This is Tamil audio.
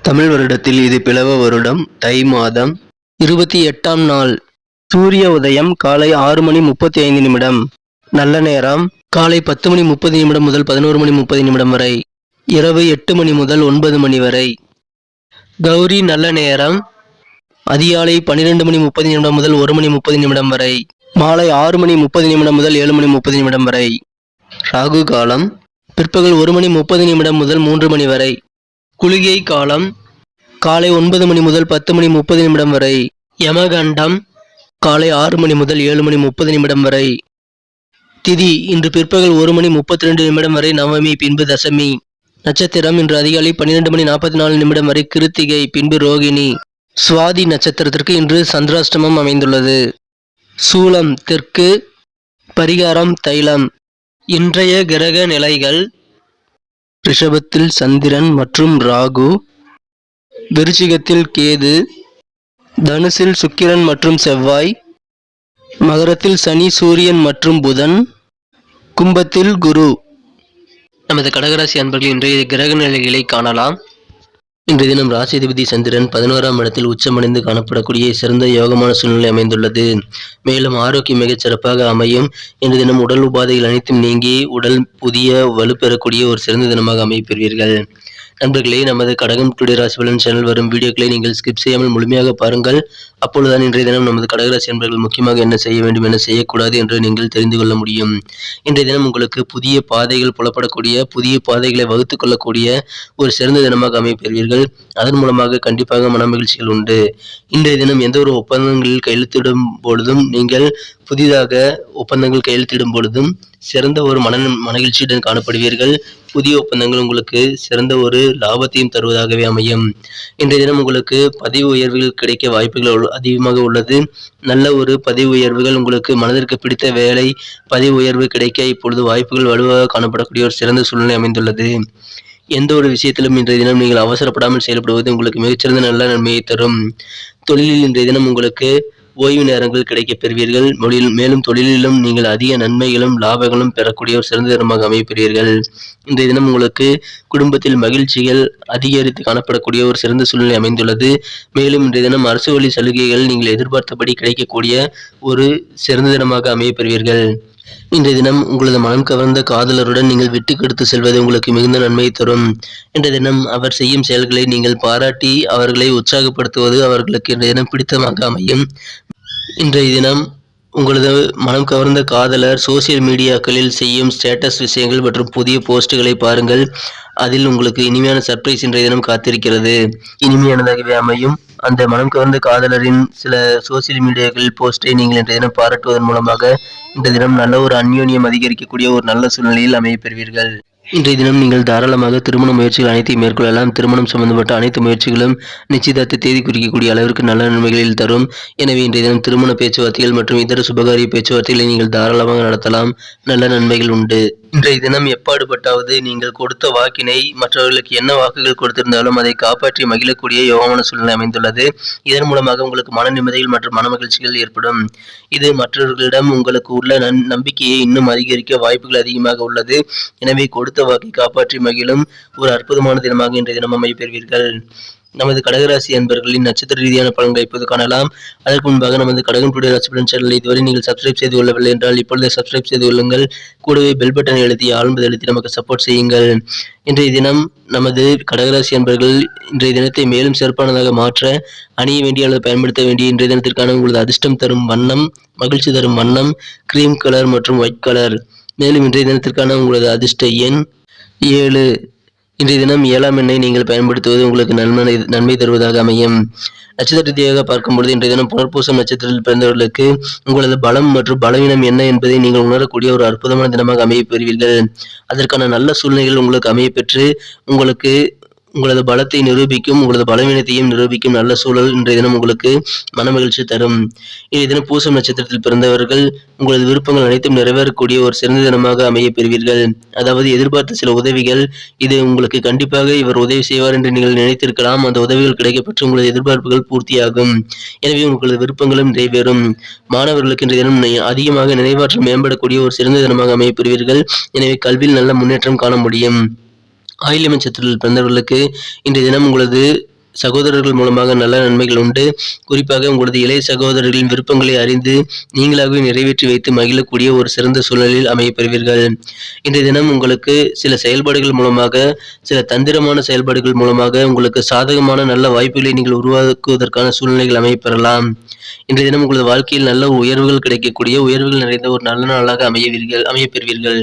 தமிழ் வருடத்தில் இது பிளவ வருடம் தை மாதம் இருபத்தி எட்டாம் நாள். சூரிய உதயம் காலை ஆறு மணி முப்பத்தி ஐந்து நிமிடம். நல்ல நேரம் காலை பத்து மணி முப்பது நிமிடம் முதல் பதினோரு மணி முப்பது நிமிடம் வரை. இரவு எட்டு மணி முதல் ஒன்பது மணி வரை. கௌரி நல்ல நேரம் அதிகாலை பன்னிரெண்டு மணி முப்பது நிமிடம் முதல் ஒரு மணி முப்பது நிமிடம் வரை. மாலை ஆறு மணி முப்பது நிமிடம் முதல் ஏழு மணி முப்பது நிமிடம் வரை. ராகு காலம் பிற்பகல் ஒரு மணி முப்பது நிமிடம் முதல் மூன்று மணி வரை. குளிகை காலம் காலை ஒன்பது மணி முதல் பத்து மணி முப்பது நிமிடம் வரை. யமகண்டம் காலை ஆறு மணி முதல் ஏழு மணி முப்பது நிமிடம் வரை. திதி இன்று பிற்பகல் ஒரு மணி முப்பத்தி ரெண்டு நிமிடம் வரை நவமி பின்பு தசமி. நட்சத்திரம் இன்று அதிகாலை பன்னிரெண்டு மணி நாற்பத்தி நாலு நிமிடம் வரை கிருத்திகை பின்பு ரோகிணி. சுவாதி நட்சத்திரத்திற்கு இன்று சந்திராஷ்டமம் அமைந்துள்ளது. சூலம் தெற்கு பரிகாரம் தைலம். இன்றைய கிரக நிலைகள் ரிஷபத்தில் சந்திரன் மற்றும் ராகு விருச்சிகத்தில் கேது தனுசில் சுக்கிரன் மற்றும் செவ்வாய் மகரத்தில் சனி சூரியன் மற்றும் புதன் கும்பத்தில் குரு. நமது கடகராசி அன்பர்கள் இன்றைய கிரக நிலைகளை காணலாம். இன்றைய தினம் ராசிதிபதி சந்திரன் பதினோராம் இடத்தில் உச்சமடைந்து காணப்படக்கூடிய சிறந்த யோகமான சூழ்நிலை அமைந்துள்ளது. மேலும் ஆரோக்கியம் மிகச் சிறப்பாக அமையும். இன்று தினம் உடல் உபாதைகள் அனைத்தும் நீங்கி உடல் புதிய வலுப்பெறக்கூடிய ஒரு சிறந்த தினமாக அமைப்பெறுவீர்கள் நண்பர்களே நமது கடகம் டுடே ராசி பலன் சேனல் வரும் வீடியோக்களை நீங்கள் ஸ்கிப் செய்யாமல் முழுமையாக பாருங்கள். அப்பொழுதுதான் இன்றைய தினம் நமது கடகராசி நண்பர்கள் முக்கியமாக என்ன செய்ய வேண்டும் என்ன செய்யக்கூடாது என்று நீங்கள் தெரிந்து கொள்ள முடியும். இன்றைய தினம் உங்களுக்கு புதிய பாதைகள் புலப்படக்கூடிய புதிய பாதைகளை வகுத்து கொள்ளக்கூடிய ஒரு சிறந்த தினமாக அமைப்பெறுவீர்கள் அதன் மூலமாக கண்டிப்பாக மனமகிழ்ச்சிகள் உண்டு. இன்றைய தினம் எந்த ஒரு ஒப்பந்தங்களில் கையெழுத்திடும் பொழுதும் நீங்கள் புதிதாக ஒப்பந்தங்கள் கையெழுத்திடும் பொழுதும் சிறந்த ஒரு மன மகிழ்ச்சியுடன் காணப்படுவீர்கள். புதிய ஒப்பந்தங்கள் உங்களுக்கு சிறந்த ஒரு லாபத்தையும் தருவதாகவே அமையும். இன்றைய தினம் உங்களுக்கு பதிவு உயர்வுகள் கிடைக்க வாய்ப்புகள் அதிகமாக உள்ளது. நல்ல ஒரு பதிவு உயர்வுகள் உங்களுக்கு மனதிற்கு பிடித்த வேலை பதிவு உயர்வு கிடைக்க இப்பொழுது வாய்ப்புகள் வலுவாக காணப்படக்கூடிய ஒரு சிறந்த சூழ்நிலை அமைந்துள்ளது. எந்த ஒரு விஷயத்திலும் இன்றைய தினம் நீங்கள் அவசரப்படாமல் செயல்படுவது உங்களுக்கு மிகச்சிறந்த நல்ல நன்மையை தரும். தொழிலில் இன்றைய தினம் உங்களுக்கு ஓய்வு நேரங்கள் கிடைக்கப் பெறுவீர்கள். மொழியில் மேலும் தொழிலிலும் நீங்கள் அதிக நன்மைகளும் லாபங்களும் பெறக்கூடிய ஒரு சிறந்த தினமாக அமையப்பெறுவீர்கள். இன்றைய தினம் உங்களுக்கு குடும்பத்தில் மகிழ்ச்சிகள் அதிகரித்து காணப்படக்கூடிய ஒரு சிறந்த சூழ்நிலை அமைந்துள்ளது. மேலும் இன்றைய தினம் அரசு வழி சலுகைகள் நீங்கள் எதிர்பார்த்தபடி கிடைக்கக்கூடிய ஒரு சிறந்த தினமாக அமையப்பெறுவீர்கள் இன்றைய தினம் உங்களது மனம் கவர்ந்த காதலருடன் நீங்கள் விட்டு கொடுத்து செல்வது உங்களுக்கு மிகுந்த நன்மையை தரும். இன்றைய தினம் அவர் செய்யும் செயல்களை நீங்கள் பாராட்டி அவர்களை உற்சாகப்படுத்துவது அவர்களுக்கு இன்றைய தினம் பிடித்தமாக அமையும். இன்றைய தினம் உங்களது மனம் கவர்ந்த காதலர் சோசியல் மீடியாக்களில் செய்யும் ஸ்டேட்டஸ் விஷயங்கள் மற்றும் புதிய போஸ்ட்டுகளை பாருங்கள். அதில் உங்களுக்கு இனிமையான சர்ப்ரைஸ் இன்றைய தினம் காத்திருக்கிறது. இனிமையானதாகவே அமையும். அந்த மனம் கவர்ந்த காதலரின் சில சோசியல் மீடியாக்களில் போஸ்ட்டை நீங்கள் இன்றைய தினம் பாராட்டுவதன் மூலமாக இந்த தினம் நல்ல ஒரு அந்யோன்யம் அதிகரிக்கக்கூடிய ஒரு நல்ல சூழ்நிலையில் அமைய பெறுவீர்கள். இன்றைய தினம் நீங்கள் தாராளமாக திருமண முயற்சிகள் அனைத்தையும் மேற்கொள்ளலாம். திருமணம் சம்பந்தப்பட்ட அனைத்து முயற்சிகளும் நிச்சயதார்த்த தேதி குறிக்கக்கூடிய அளவிற்கு நல்ல நன்மைகளில் தரும். எனவே இன்றைய தினம் திருமண பேச்சுவார்த்தைகள் மற்றும் இதர சுபகாரிய பேச்சுவார்த்தைகளை நீங்கள் தாராளமாக நடத்தலாம். நல்ல நன்மைகள் உண்டு. இன்றைய தினம் எப்பாடுபட்டாவது நீங்கள் கொடுத்த வாக்கினை மற்றவர்களுக்கு என்ன வாக்குகள் கொடுத்திருந்தாலும் அதை காப்பாற்றி மகிழக்கூடிய யோகமான சூழ்நிலை அமைந்துள்ளது. இதன் மூலமாக உங்களுக்கு மன நிம்மதிகள் மற்றும் மன மகிழ்ச்சிகள் ஏற்படும். இது மற்றவர்களிடம் உங்களுக்கு உள்ள நன் நம்பிக்கையை இன்னும் அதிகரிக்க வாய்ப்புகள் அதிகமாக உள்ளது. எனவே கொடுத்த வாக்கை காப்பாற்றி மகிழும் ஒரு அற்புதமான தினமாக இன்றைய தினம் அமைப்பெறுவீர்கள் நமது கடகராசி அன்பர்களின் நட்சத்திர ரீதியான பலன்களை இப்போது காணலாம். அதற்கு முன்பாக நமது கடகம் டுடே ராசி பலன் சேனலை இதுவரை நீங்கள் சப்ஸ்கிரைப் செய்து கொள்ளவில்லை என்றால் இப்பொழுதே சப்ஸ்கிரைப் செய்து கொள்ளுங்கள். கூடவே பெல் பட்டனை எழுதி ஆழ்ந்து எழுதி நமக்கு சப்போர்ட் செய்யுங்கள். இன்றைய தினம் நமது கடகராசி அன்பர்கள் இன்றைய தினத்தை மேலும் சிறப்பானதாக மாற்ற அணிய வேண்டிய அல்லது பயன்படுத்த வேண்டிய இன்றைய தினத்திற்கான உங்களது அதிர்ஷ்டம் தரும் வண்ணம் மகிழ்ச்சி தரும் வண்ணம் கிரீம் கலர் மற்றும் ஒயிட் கலர் மேலும் இன்றைய தினத்திற்கான உங்களது அதிர்ஷ்ட எண் ஏழு. இன்றைய தினம் ஏழாம் எண்ணை நீங்கள் பயன்படுத்துவது உங்களுக்கு நன்மை நன்மை தருவதாக அமையும். நட்சத்திர ரீதியாக பார்க்கும்பொழுது இன்றைய தினம் புனர்பூசம் நட்சத்திரத்தில் பிறந்தவர்களுக்கு உங்களது பலம் மற்றும் பலவீனம் என்ன என்பதை நீங்கள் உணரக்கூடிய ஒரு அற்புதமான தினமாக அமையப் பெறுவீர்கள். அதற்கான நல்ல சூழ்நிலைகள் உங்களுக்கு அமையப்பெற்று உங்களுக்கு உங்களது பலத்தை நிரூபிக்கும் உங்களது பலவீனத்தையும் நிரூபிக்கும் நல்ல சூழல் இன்றைய தினம் உங்களுக்கு மனமகிழ்ச்சி தரும். இன்றைய தினம் பூசம் நட்சத்திரத்தில் பிறந்தவர்கள் உங்களது விருப்பங்கள் அனைத்தும் நிறைவேறக்கூடிய ஒரு சிறந்த தினமாக அமைய பெறுவீர்கள். அதாவது எதிர்பார்த்த சில உதவிகள் இது உங்களுக்கு கண்டிப்பாக இவர் உதவி செய்வார் என்று நீங்கள் நினைத்திருக்கலாம். அந்த உதவிகள் கிடைக்கப்பெற்று உங்களது எதிர்பார்ப்புகள் பூர்த்தியாகும். எனவே உங்களது விருப்பங்களும் நிறைவேறும். மாணவர்களுக்கு இன்றைய தினம் அதிகமாக நினைவாற்றல் மேம்படக்கூடிய ஒரு சிறந்த தினமாக அமைய பெறுவீர்கள். எனவே கல்வியில் நல்ல முன்னேற்றம் காண முடியும். ஆயில்ய நட்சத்திரத்தில் பிறந்தவர்களுக்கு இன்றைய தினம் உங்களது சகோதரர்கள் மூலமாக நல்ல நன்மைகள் உண்டு. குறிப்பாக உங்களது இளைய சகோதரர்களின் விருப்பங்களை அறிந்து நீங்களாகவே நிறைவேற்றி வைத்து மகிழக்கூடிய ஒரு சிறந்த சூழலில் அமையப்பெறுவீர்கள். இன்றைய தினம் உங்களுக்கு சில செயல்பாடுகள் மூலமாக சில தந்திரமான செயல்பாடுகள் மூலமாக உங்களுக்கு சாதகமான நல்ல வாய்ப்புகளை நீங்கள் உருவாக்குவதற்கான சூழ்நிலைகள் அமையப்பெறலாம். இன்றைய தினம் உங்களது வாழ்க்கையில் நல்ல உயர்வுகள் கிடைக்கக்கூடிய உயர்வுகள் நிறைந்த ஒரு நல்ல நாளாக அமையவீர்கள் அமையப்பெறுவீர்கள்.